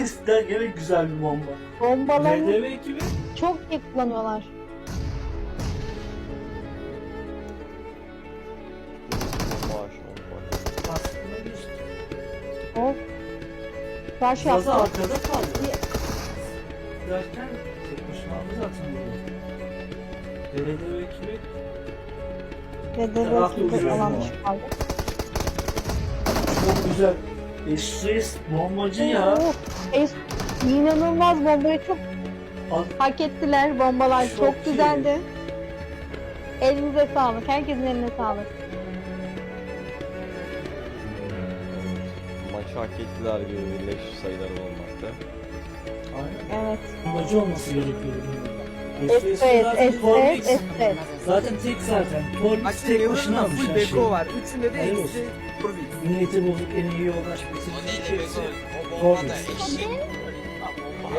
Sesler gene güzel bir bomba. Bombalarını VDV ekibi çok iyi kullanıyorlar. Maaş olmaz. aslında geçti. Hop. Rush Zaza yaptı. arkada kaldı. Derken tek başına aldı zaten bunu. Ekibi Ve Taraf devlet ucuz alan ama. dışı kaldı. çok güzel. Eşsiz bombacı ya. Oo, es- İnanılmaz bombayı çok Al- hak ettiler. Bombalar Çok çok, iyi. güzeldi. Elinize sağlık. Herkesin eline sağlık. Maçı hak ettiler gibi leş sayılar olmakta. Aynen. Evet. Bombacı olması gerekiyordu. Evet, evet, evet, evet. Zaten tek zaten. Bak tek başına almış full her beko şeyi. var. Üçünde de Helal eksi olsun. Purvix. Niyeti bozuk en iyi yoldaş da Tormix. eşek.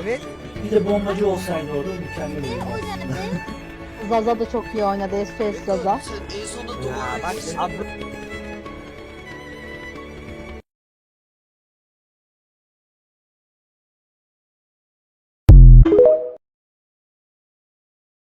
Evet. Bir de bombacı olsaydı orada mükemmel olurdu. Zaza da çok iyi oynadı. SOS Zaza. En sonunda Ya bak abi